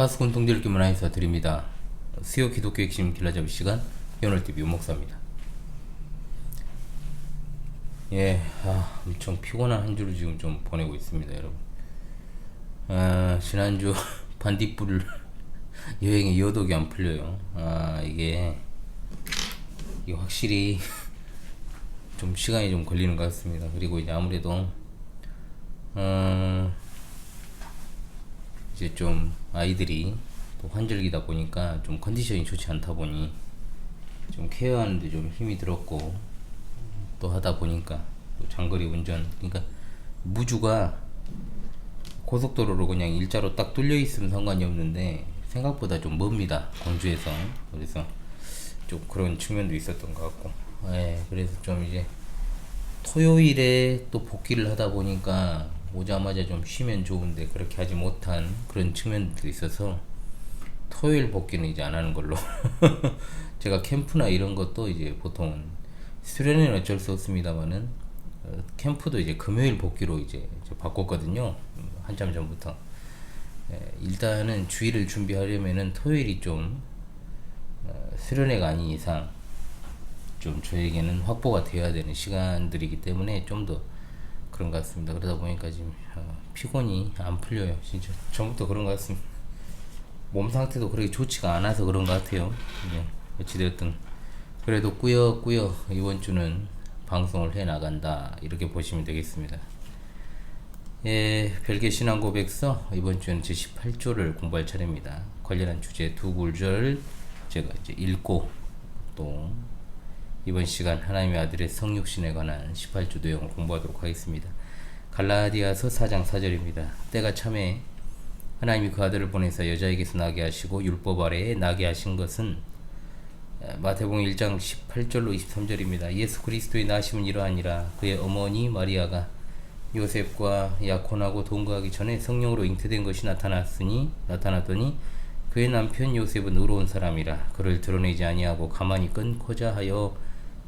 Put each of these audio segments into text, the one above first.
파스콘 통딜기 문화인사 드립니다. 수요 기독교 핵심 길라잡이 시간 연월TV 윤목사입니다. 예, 아, 엄청 피곤한 한 주를 지금 좀 보내고 있습니다, 여러분. 아, 지난주 반딧불 여행의 여독이 안 풀려요. 아, 이게, 이게 확실히 좀 시간이 좀 걸리는 것 같습니다. 그리고 이제 아무래도, 어, 이제 좀 아이들이 또 환절기다 보니까 좀 컨디션이 좋지 않다 보니 좀 케어하는데 좀 힘이 들었고 또 하다 보니까 또 장거리 운전 그러니까 무주가 고속도로로 그냥 일자로 딱 뚫려 있으면 상관이 없는데 생각보다 좀 멉니다 광주에서. 그래서 좀 그런 측면도 있었던 것 같고. 예 그래서 좀 이제 토요일에 또 복귀를 하다 보니까 오자마자 좀 쉬면 좋은데 그렇게 하지 못한 그런 측면도 있어서 토요일 복귀는 이제 안 하는 걸로. 제가 캠프나 이런 것도 이제 보통 수련회는 어쩔 수 없습니다만은 어, 캠프도 이제 금요일 복귀로 이제, 바꿨거든요. 음, 한참 전부터. 예, 일단은 주일을 준비하려면은 토요일이 좀 어, 수련회가 아닌 이상 좀 저에게는 확보가 되어야 되는 시간들이기 때문에 좀더 그런 것 같습니다. 그러다 보니까 지금 어, 피곤이 안 풀려요. 진짜 전부터 그런 것 같습니다. 몸 상태도 그렇게 좋지가 않아서 그런 것 같아요. 네, 어찌되었든 그래도 꾸역꾸역 이번 주는 방송을 해 나간다 이렇게 보시면 되겠습니다. 예, 별개 신앙 고백서 이번 주는 제 18조를 공부할 차례입니다. 관련한 주제 두 구절 제가 이제 읽고 또 이번 시간 하나님의 아들의 성육신에 관한 18조 내용을 공부하도록 하겠습니다. 갈라디아서 4장 4절입니다. 때가 참에 하나님이 그 아들을 보내서 여자에게서 나게 하시고 율법 아래에 나게 하신 것은 마태복음 1장 18절로 23절입니다. 예수 그리스도의 나심은 이러하니라 그의 어머니 마리아가 요셉과 약혼하고 동거하기 전에 성령으로 잉태된 것이 나타났으니 나타났더니 그의 남편 요셉은 의로운 사람이라 그를 드러내지 아니하고 가만히 끊고자 하여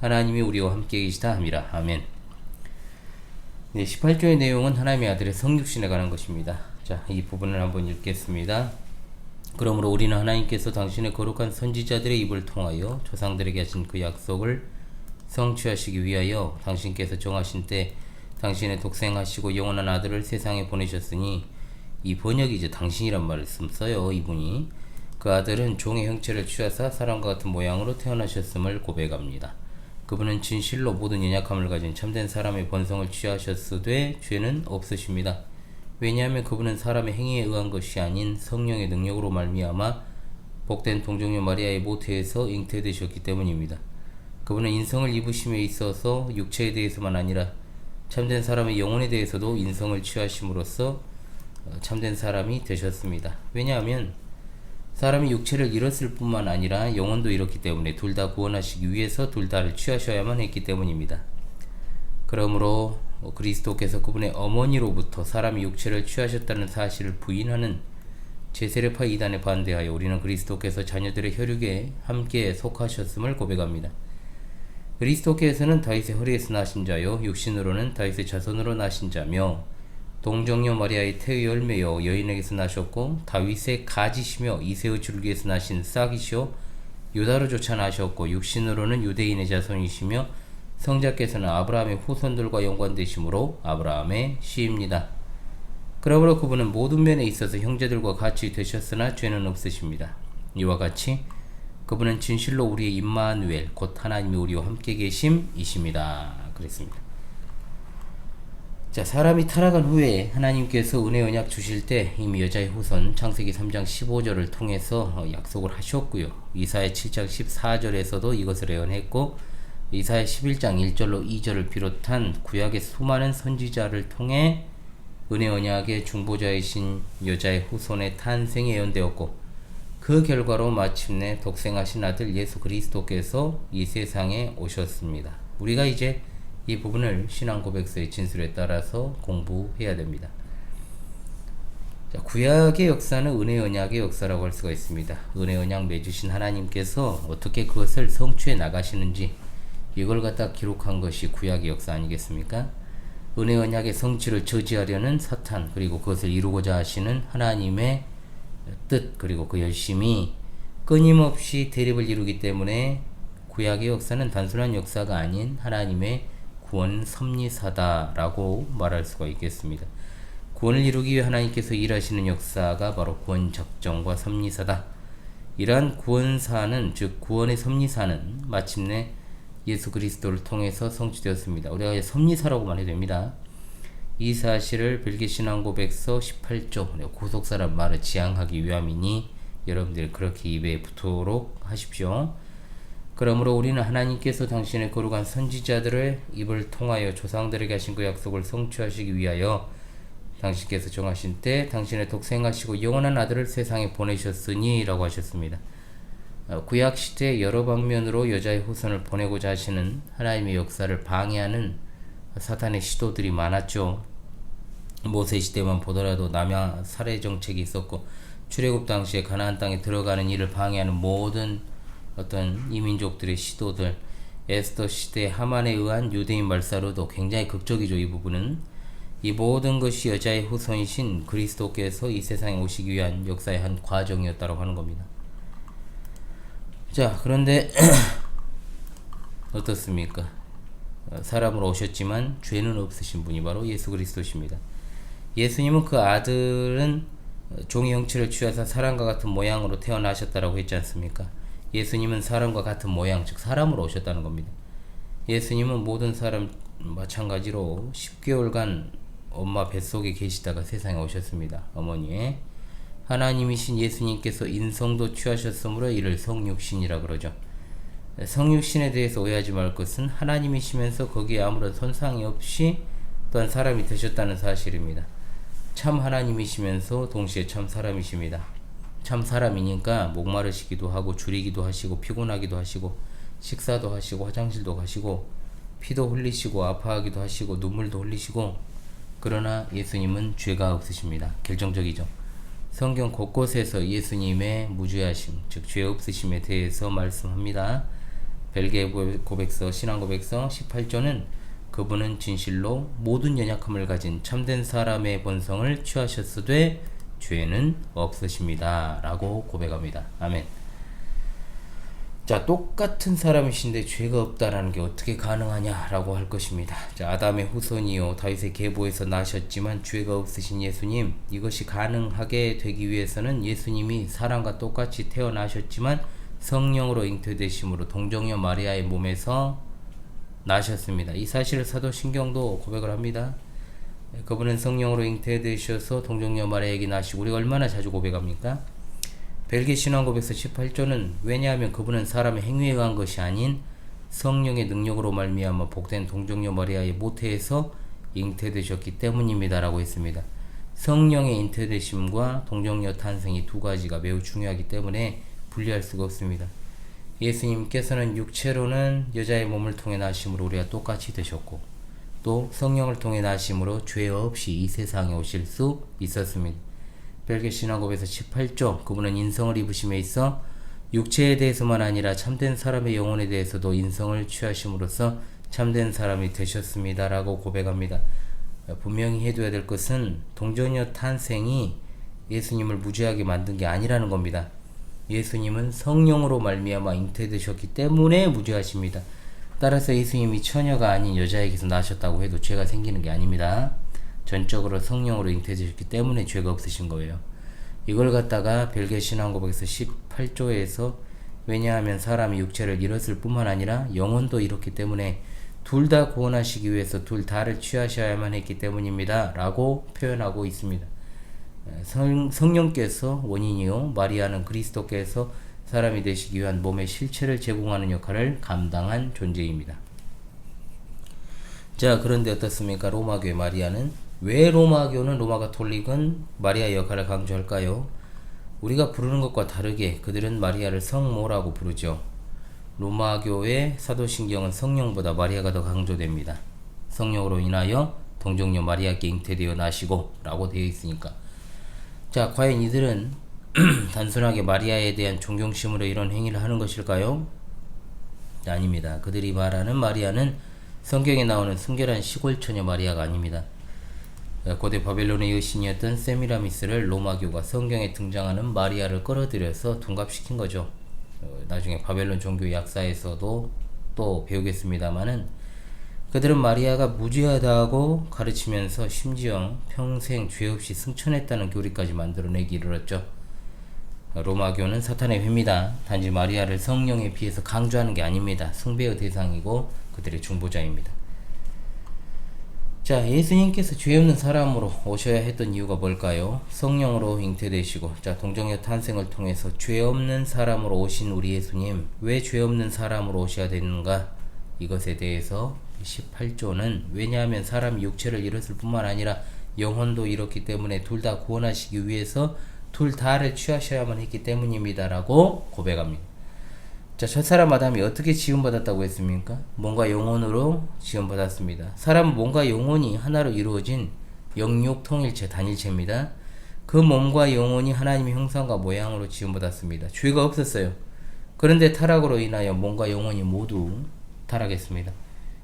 하나님이 우리와 함께 계시다 함이라 아멘. 네, 18조의 내용은 하나님의 아들의 성육신에 관한 것입니다. 자, 이 부분을 한번 읽겠습니다. 그러므로 우리는 하나님께서 당신의 거룩한 선지자들의 입을 통하여 조상들에게 하신 그 약속을 성취하시기 위하여 당신께서 정하신 때 당신의 독생하시고 영원한 아들을 세상에 보내셨으니 이 번역이 이제 당신이란 말을 써요 이분이 그 아들은 종의 형체를 취하사 사람과 같은 모양으로 태어나셨음을 고백합니다. 그분은 진실로 모든 연약함을 가진 참된 사람의 본성을 취하셨으되 죄는 없으십니다. 왜냐하면 그분은 사람의 행위에 의한 것이 아닌 성령의 능력으로 말미암아 복된 동정녀 마리아의 모태에서 잉태되셨기 때문입니다. 그분은 인성을 입으심에 있어서 육체에 대해서만 아니라 참된 사람의 영혼에 대해서도 인성을 취하심으로써 참된 사람이 되셨습니다. 왜냐하면 사람이 육체를 잃었을 뿐만 아니라 영혼도 잃었기 때문에 둘 다 구원하시기 위해서 둘 다를 취하셔야만 했기 때문입니다. 그러므로 그리스도께서 그분의 어머니로부터 사람이 육체를 취하셨다는 사실을 부인하는 제세례파 이단에 반대하여 우리는 그리스도께서 자녀들의 혈육에 함께 속하셨음을 고백합니다. 그리스도께서는 다윗의 허리에서 나신 자요 육신으로는 다윗의 자손으로 나신 자며 동정녀 마리아의 태의 열매여 여인에게서 나셨고 다윗의 가지시며 이세의 줄기에서 나신 싹이시오 유다로 조차 나셨고 육신으로는 유대인의 자손이시며 성자께서는 아브라함의 후손들과 연관되시므로 아브라함의 시입니다. 그러므로 그분은 모든 면에 있어서 형제들과 같이 되셨으나 죄는 없으십니다. 이와 같이 그분은 진실로 우리의 임마누엘 곧 하나님이 우리와 함께 계심이십니다. 그랬습니다. 자, 사람이 타락한 후에 하나님께서 은혜 언약 주실 때 이미 여자의 후손 창세기 3장 15절을 통해서 약속을 하셨고요. 이사야 7장 14절에서도 이것을 예언했고 이사야 11장 1절로 2절을 비롯한 구약의 수많은 선지자를 통해 은혜 언약의 중보자이신 여자의 후손의 탄생이 예언되었고 그 결과로 마침내 독생하신 아들 예수 그리스도께서 이 세상에 오셨습니다. 우리가 이제 이 부분을 신앙 고백서의 진술에 따라서 공부해야 됩니다. 자, 구약의 역사는 은혜 언약의 역사라고 할 수가 있습니다. 은혜 언약 맺으신 하나님께서 어떻게 그것을 성취해 나가시는지 이걸 갖다 기록한 것이 구약의 역사 아니겠습니까? 은혜 언약의 성취를 저지하려는 사탄 그리고 그것을 이루고자 하시는 하나님의 뜻 그리고 그 열심이 끊임없이 대립을 이루기 때문에 구약의 역사는 단순한 역사가 아닌 하나님의 구원 섭리사다라고 말할 수가 있겠습니다. 구원을 이루기 위해 하나님께서 일하시는 역사가 바로 구원 작정과 섭리사다. 이러한 구원사는 즉 구원의 섭리사는 마침내 예수 그리스도를 통해서 성취되었습니다. 우리가 섭리사라고 말해도 됩니다. 이 사실을 빌기 신앙 고백서 18조 고속사란 말을 지향하기 위함이니 여러분들이 그렇게 입에 붙도록 하십시오. 그러므로 우리는 하나님께서 당신의 거룩한 선지자들을 입을 통하여 조상들에게 하신 그 약속을 성취하시기 위하여 당신께서 정하신 때 당신의 독생하시고 영원한 아들을 세상에 보내셨으니 라고 하셨습니다. 어, 구약 시대 여러 방면으로 여자의 후손을 보내고자 하시는 하나님의 역사를 방해하는 사탄의 시도들이 많았죠. 모세 시대만 보더라도 남양 살해 정책이 있었고 출애굽 당시에 가나안 땅에 들어가는 일을 방해하는 모든 어떤 이민족들의 시도들 에스더 시대 하만에 의한 유대인 말사로도 굉장히 극적이죠 이 부분은 이 모든 것이 여자의 후손이신 그리스도께서 이 세상에 오시기 위한 역사의 한 과정이었다고 하는 겁니다. 자 그런데 어떻습니까? 어, 사람으로 오셨지만 죄는 없으신 분이 바로 예수 그리스도십니다. 예수님은 그 아들은 종의 형체를 취하사 사람과 같은 모양으로 태어나셨다라고 했지 않습니까? 예수님은 사람과 같은 모양, 즉 사람으로 오셨다는 겁니다. 예수님은 모든 사람 마찬가지로 10개월간 엄마 뱃속에 계시다가 세상에 오셨습니다. 어머니의 하나님이신 예수님께서 인성도 취하셨으므로 이를 성육신이라 그러죠. 성육신에 대해서 오해하지 말 것은 하나님이시면서 거기에 아무런 손상이 없이 또한 사람이 되셨다는 사실입니다. 참 하나님이시면서 동시에 참 사람이십니다. 참 사람이니까 목마르시기도 하고 줄이기도 하시고 피곤하기도 하시고 식사도 하시고 화장실도 가시고 피도 흘리시고 아파하기도 하시고 눈물도 흘리시고 그러나 예수님은 죄가 없으십니다. 결정적이죠. 성경 곳곳에서 예수님의 무죄하심, 즉 죄 없으심에 대해서 말씀합니다. 벨게 고백서, 신앙 고백서 18조는 그분은 진실로 모든 연약함을 가진 참된 사람의 본성을 취하셨으되 죄는 없으십니다. 라고 고백합니다. 아멘. 자, 똑같은 사람이신데 죄가 없다라는 게 어떻게 가능하냐라고 할 것입니다. 자, 아담의 후손이요 다윗의 계보에서 나셨지만 죄가 없으신 예수님, 이것이 가능하게 되기 위해서는 예수님이 사람과 똑같이 태어나셨지만 성령으로 잉태되심으로 동정녀 마리아의 몸에서 나셨습니다. 이 사실을 사도신경도 고백을 합니다. 그분은 성령으로 잉태되셔서 동정녀 마리아에게 나시고 우리가 얼마나 자주 고백합니까? 벨기 신앙고백서 18조는 왜냐하면 그분은 사람의 행위에 의한 것이 아닌 성령의 능력으로 말미암아 복된 동정녀 마리아의 모태에서 잉태되셨기 때문입니다라고 했습니다. 성령의 잉태되심과 동정녀 탄생이 두 가지가 매우 중요하기 때문에 분리할 수가 없습니다. 예수님께서는 육체로는 여자의 몸을 통해 나심으로 우리가 똑같이 되셨고 또 성령을 통해 나심으로 죄 없이 이 세상에 오실 수 있었습니다. 벨게 신학업에서 18조 그분은 인성을 입으심에 있어 육체에 대해서만 아니라 참된 사람의 영혼에 대해서도 인성을 취하심으로써 참된 사람이 되셨습니다. 라고 고백합니다. 분명히 해둬야 될 것은 동정녀 탄생이 예수님을 무죄하게 만든 게 아니라는 겁니다. 예수님은 성령으로 말미암아 잉태되셨기 때문에 무죄하십니다. 따라서 예수님이 처녀가 아닌 여자에게서 나셨다고 해도 죄가 생기는 게 아닙니다. 전적으로 성령으로 잉태되셨기 때문에 죄가 없으신 거예요. 이걸 갖다가 벨게 신앙고백에서 18조에서 왜냐하면 사람이 육체를 잃었을 뿐만 아니라 영혼도 잃었기 때문에 둘 다 구원하시기 위해서 둘 다를 취하셔야만 했기 때문입니다. 라고 표현하고 있습니다. 성, 성령께서 원인이요 마리아는 그리스도께서 사람이 되시기 위한 몸의 실체를 제공하는 역할을 감당한 존재입니다. 자 그런데 어떻습니까? 로마교의 마리아는 왜 로마교는 로마 가톨릭은 마리아 역할을 강조할까요? 우리가 부르는 것과 다르게 그들은 마리아를 성모라고 부르죠. 로마교의 사도신경은 성령보다 마리아가 더 강조됩니다. 성령으로 인하여 동정녀 마리아께 잉태되어 나시고 라고 되어 있으니까 자 과연 이들은 단순하게 마리아에 대한 존경심으로 이런 행위를 하는 것일까요? 아닙니다. 그들이 말하는 마리아는 성경에 나오는 순결한 시골 처녀 마리아가 아닙니다. 고대 바벨론의 여신이었던 세미라미스를 로마교가 성경에 등장하는 마리아를 끌어들여서 둔갑시킨 거죠. 어, 나중에 바벨론 종교 약사에서도 또 배우겠습니다만은 그들은 마리아가 무죄하다고 가르치면서 심지어 평생 죄 없이 승천했다는 교리까지 만들어내기 이르렀죠. 로마교는 사탄의 회입니다. 단지 마리아를 성령에 비해서 강조하는 게 아닙니다. 숭배의 대상이고 그들의 중보자입니다. 자, 예수님께서 죄 없는 사람으로 오셔야 했던 이유가 뭘까요? 성령으로 잉태되시고, 자, 동정녀 탄생을 통해서 죄 없는 사람으로 오신 우리 예수님, 왜 죄 없는 사람으로 오셔야 되는가? 이것에 대해서 18조는 왜냐하면 사람이 육체를 잃었을 뿐만 아니라 영혼도 잃었기 때문에 둘 다 구원하시기 위해서 둘 다를 취하셔야만 했기 때문입니다라고 고백합니다. 자, 첫 사람 아담이 어떻게 지음받았다고 했습니까? 몸과 영혼으로 지음받았습니다. 사람은 몸과 영혼이 하나로 이루어진 영육 통일체 단일체입니다. 그 몸과 영혼이 하나님의 형상과 모양으로 지음받았습니다. 죄가 없었어요. 그런데 타락으로 인하여 몸과 영혼이 모두 타락했습니다.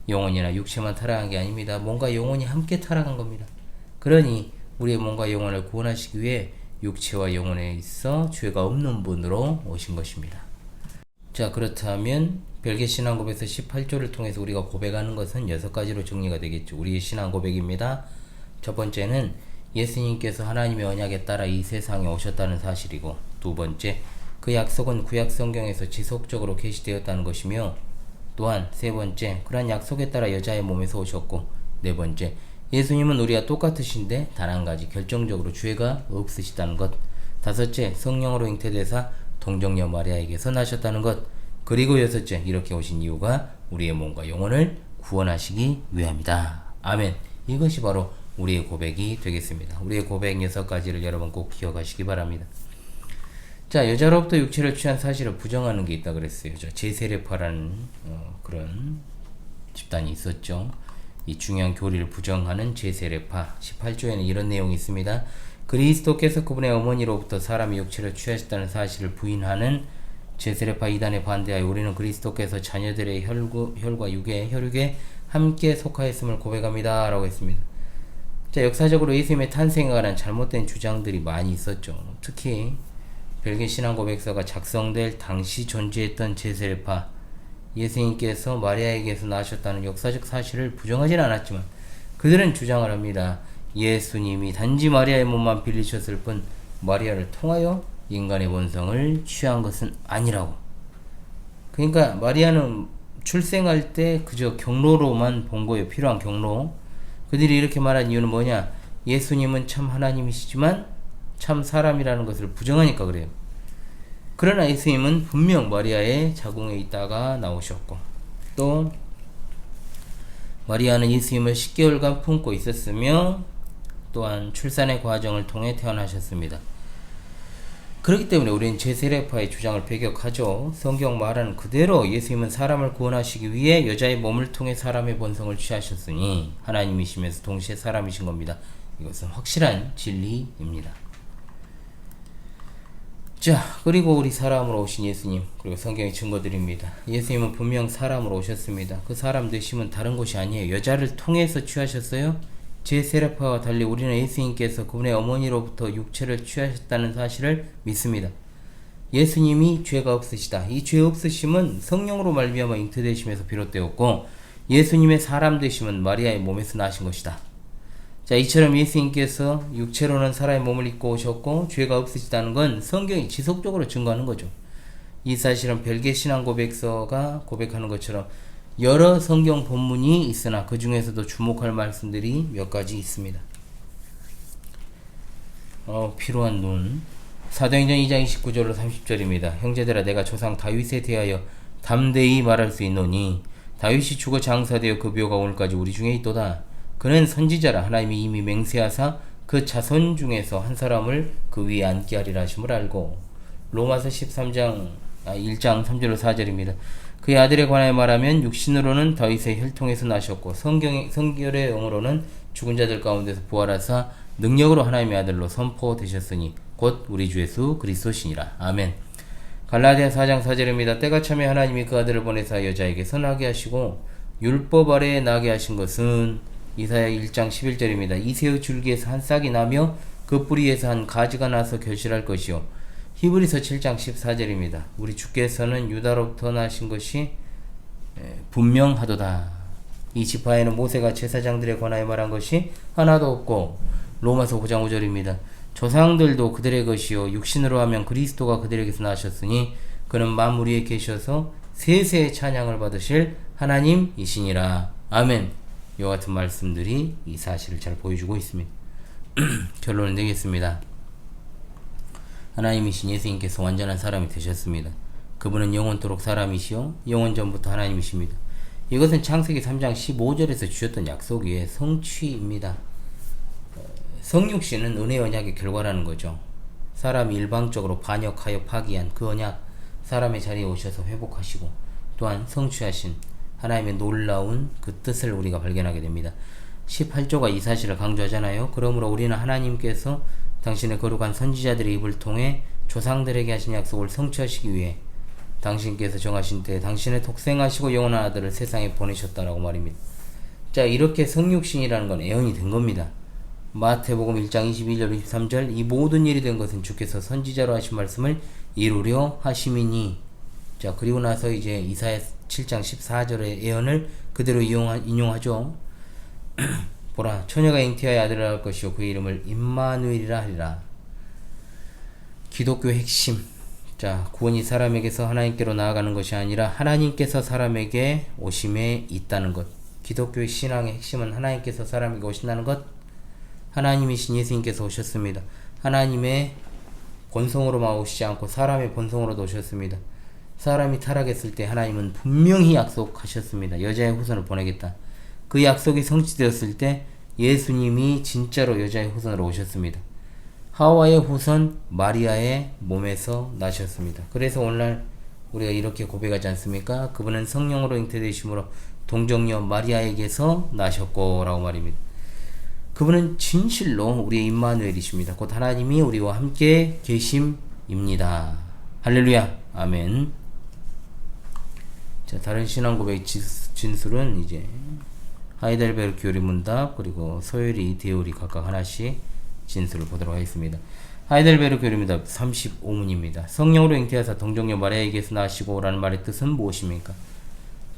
영혼이나 육체만 타락한 게 아닙니다. 몸과 영혼이 함께 타락한 겁니다. 그러니 우리의 몸과 영혼을 구원하시기 위해 육체와 영혼에 있어 죄가 없는 분으로 오신 것입니다. 자, 그렇다면 별개 신앙 고백에서 18조를 통해서 우리가 고백하는 것은 여섯 가지로 정리가 되겠죠. 우리의 신앙 고백입니다. 첫 번째는 예수님께서 하나님의 언약에 따라 이 세상에 오셨다는 사실이고, 두 번째, 그 약속은 구약 성경에서 지속적으로 계시되었다는 것이며, 또한 세 번째, 그러한 약속에 따라 여자의 몸에서 오셨고, 네 번째, 예수님은 우리와 똑같으신데 단 한 가지 결정적으로 죄가 없으시다는 것. 다섯째, 성령으로 잉태되사 동정녀 마리아에게서 나셨다는 것. 그리고 여섯째, 이렇게 오신 이유가 우리의 몸과 영혼을 구원하시기 위함이다. 아멘. 이것이 바로 우리의 고백이 되겠습니다. 우리의 고백 여섯 가지를 여러분 꼭 기억하시기 바랍니다. 자, 여자로부터 육체를 취한 사실을 부정하는 게 있다 그랬어요. 저 제세례파라는 어, 그런 집단이 있었죠. 이 중요한 교리를 부정하는 제세례파 18조에는 이런 내용이 있습니다. 그리스도께서 그분의 어머니로부터 사람의 육체를 취하셨다는 사실을 부인하는 제세례파 이단에 반대하여 우리는 그리스도께서 자녀들의 혈구, 혈과 육의 혈육에 함께 속하였음을 고백합니다. 라고 했습니다. 자, 역사적으로 예수님의 탄생에 관한 잘못된 주장들이 많이 있었죠. 특히 별개 신앙 고백서가 작성될 당시 존재했던 제세례파 예수님께서 마리아에게서 나셨다는 역사적 사실을 부정하진 않았지만 그들은 주장을 합니다. 예수님이 단지 마리아의 몸만 빌리셨을 뿐 마리아를 통하여 인간의 본성을 취한 것은 아니라고. 그러니까 마리아는 출생할 때 그저 경로로만 본 거예요. 필요한 경로. 그들이 이렇게 말한 이유는 뭐냐? 예수님은 참 하나님이시지만 참 사람이라는 것을 부정하니까 그래요. 그러나 예수님은 분명 마리아의 자궁에 있다가 나오셨고 또 마리아는 예수님을 10개월간 품고 있었으며 또한 출산의 과정을 통해 태어나셨습니다. 그렇기 때문에 우리는 제세례파의 주장을 배격하죠. 성경 말하는 그대로 예수님은 사람을 구원하시기 위해 여자의 몸을 통해 사람의 본성을 취하셨으니 하나님이시면서 동시에 사람이신 겁니다. 이것은 확실한 진리입니다. 자, 그리고 우리 사람으로 오신 예수님, 그리고 성경의 증거드립니다. 예수님은 분명 사람으로 오셨습니다. 그 사람 되심은 다른 것이 아니에요. 여자를 통해서 취하셨어요. 제 세례파와 달리 우리는 예수님께서 그분의 어머니로부터 육체를 취하셨다는 사실을 믿습니다. 예수님이 죄가 없으시다. 이 죄 없으심은 성령으로 말미암아 잉태되심에서 비롯되었고 예수님의 사람 되심은 마리아의 몸에서 나신 것이다. 자, 이처럼 예수님께서 육체로는 사람의 몸을 입고 오셨고 죄가 없으시다는 건 성경이 지속적으로 증거하는 거죠. 이 사실은 별개 신앙 고백서가 고백하는 것처럼 여러 성경 본문이 있으나 그 중에서도 주목할 말씀들이 몇 가지 있습니다. 어, 필요한 눈. 사도행전 2장 29절로 30절입니다. 형제들아 내가 조상 다윗에 대하여 담대히 말할 수 있노니 다윗이 죽어 장사되어 그 묘가 오늘까지 우리 중에 있도다. 그는 선지자라 하나님이 이미 맹세하사 그 자손 중에서 한 사람을 그 위에 앉게 하리라 하심을 알고 로마서 13장 아, 1장 3절로 4절입니다. 그의 아들에 관하여 말하면 육신으로는 다윗의 혈통에서 나셨고 성경 성결의 영으로는 죽은 자들 가운데서 부활하사 능력으로 하나님의 아들로 선포되셨으니 곧 우리 주 예수 그리스도시니라. 아멘. 갈라디아 4장 4절입니다. 때가 참에 하나님이 그 아들을 보내사 여자에게 선하게 하시고 율법 아래에 나게 하신 것은 이사야 1장 11절입니다. 이새의 줄기에서 한 싹이 나며 그 뿌리에서 한 가지가 나서 결실할 것이요. 히브리서 7장 14절입니다. 우리 주께서는 유다로부터 나신 것이 에, 분명하도다. 이 지파에는 모세가 제사장들에 관하여 말한 것이 하나도 없고 로마서 5장 5절입니다. 조상들도 그들의 것이요 육신으로 하면 그리스도가 그들에게서 나셨으니 그는 만물 위에 계셔서 세세의 찬양을 받으실 하나님이시니라. 아멘. 이와 같은 말씀들이 이 사실을 잘 보여주고 있습니다. 결론을 내겠습니다. 하나님이신 예수님께서 완전한 사람이 되셨습니다. 그분은 영원토록 사람이시요 영원 전부터 하나님이십니다. 이것은 창세기 3장 15절에서 주셨던 약속의 성취입니다. 성육신은 은혜 언약의 결과라는 거죠. 사람이 일방적으로 반역하여 파기한 그 언약, 사람의 자리에 오셔서 회복하시고 또한 성취하신 하나님의 놀라운 그 뜻을 우리가 발견하게 됩니다. 18조가 이 사실을 강조하잖아요. 그러므로 우리는 하나님께서 당신의 거룩한 선지자들의 입을 통해 조상들에게 하신 약속을 성취하시기 위해 당신께서 정하신 때 당신의 독생하시고 영원한 아들을 세상에 보내셨다라고 말입니다. 자, 이렇게 성육신이라는 건 애언이 된 겁니다. 마태복음 1장 21절 23절 이 모든 일이 된 것은 주께서 선지자로 하신 말씀을 이루려 하심이니 자 그리고 나서 이제 이사야 7장 14절의 예언을 그대로 이용하, 인용하죠. 보라 처녀가 잉태하여 아들을 낳을 것이요 그 이름을 임마누엘이라 하리라. 기독교의 핵심. 자 구원이 사람에게서 하나님께로 나아가는 것이 아니라 하나님께서 사람에게 오심에 있다는 것. 기독교의 신앙의 핵심은 하나님께서 사람에게 오신다는 것. 하나님이신 예수님께서 오셨습니다. 하나님의 본성으로만 오시지 않고 사람의 본성으로도 오셨습니다. 사람이 타락했을 때 하나님은 분명히 약속하셨습니다. 여자의 후손을 보내겠다. 그 약속이 성취되었을 때 예수님이 진짜로 여자의 후손으로 오셨습니다. 하와의 후손 마리아의 몸에서 나셨습니다. 그래서 오늘날 우리가 이렇게 고백하지 않습니까? 그분은 성령으로 잉태되심으로 동정녀 마리아에게서 나셨고 라고 말입니다. 그분은 진실로 우리의 임마누엘이십니다. 곧 하나님이 우리와 함께 계심입니다. 할렐루야. 아멘. 자, 다른 신앙 고백 진술은 이제 하이델베르 교리 문답 그리고 소율이 디오리 각각 하나씩 진술을 보도록 하겠습니다. 하이델베르 교리 문답 35문입니다. 성령으로 잉태하사 동정녀 마리아에게서 나시고 라는 말의 뜻은 무엇입니까?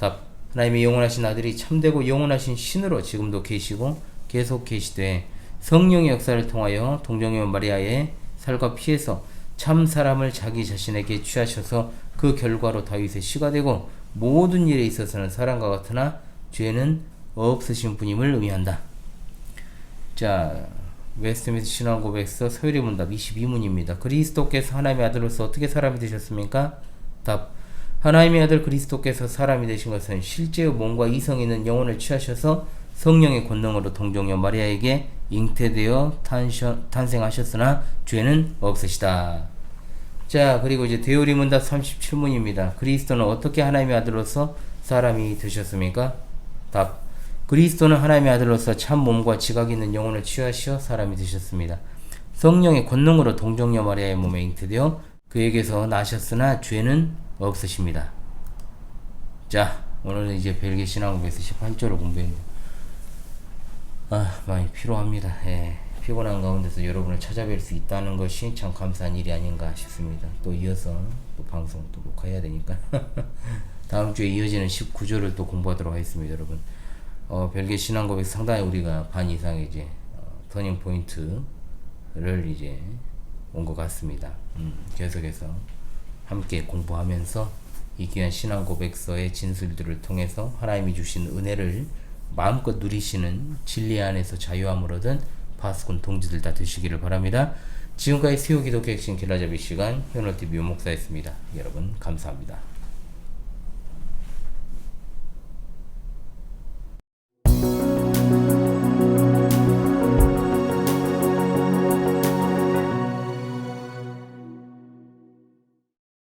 답. 하나님의 영원하신 아들이 참되고 영원하신 신으로 지금도 계시고 계속 계시되 성령의 역사를 통하여 동정녀 마리아의 살과 피에서 참 사람을 자기 자신에게 취하셔서 그 결과로 다윗의 시가 되고 모든 일에 있어서는 사람과 같으나 죄는 없으신 분임을 의미한다. 자, 웨스트미스 신앙 고백서 서열의 문답 22문입니다. 그리스도께서 하나님의 아들로서 어떻게 사람이 되셨습니까? 답. 하나님의 아들 그리스도께서 사람이 되신 것은 실제의 몸과 이성 있는 영혼을 취하셔서 성령의 권능으로 동정녀 마리아에게 잉태되어 탄생하셨으나 죄는 없으시다. 자, 그리고 이제 데오리 문답 37문입니다. 그리스도는 어떻게 하나님의 아들로서 사람이 되셨습니까? 답. 그리스도는 하나님의 아들로서 참 몸과 지각 있는 영혼을 취하시어 사람이 되셨습니다. 성령의 권능으로 동정녀 마리아의 몸에 잉태되어 그에게서 나셨으나 죄는 없으십니다. 자, 오늘은 이제 벨기 신앙국에서 18절을 공부했는데 아, 많이 피로합니다. 예. 피곤한 가운데서 여러분을 찾아뵐 수 있다는 것이 참 감사한 일이 아닌가 싶습니다. 또 이어서 또 방송 또 녹화해야 되니까 다음 주에 이어지는 19조를 또 공부하도록 하겠습니다, 여러분. 어, 별개 신앙 고백 상당히 우리가 반 이상 이제 어, 터닝 포인트를 이제 온 것 같습니다. 음, 계속해서 함께 공부하면서 이 귀한 신앙 고백서의 진술들을 통해서 하나님이 주신 은혜를 마음껏 누리시는 진리 안에서 자유함을 얻은 파스콘 동지들 다 되시기를 바랍니다. 지금까지 세우기도 객신 길라잡이 시간 현호TV 목사였습니다. 여러분 감사합니다.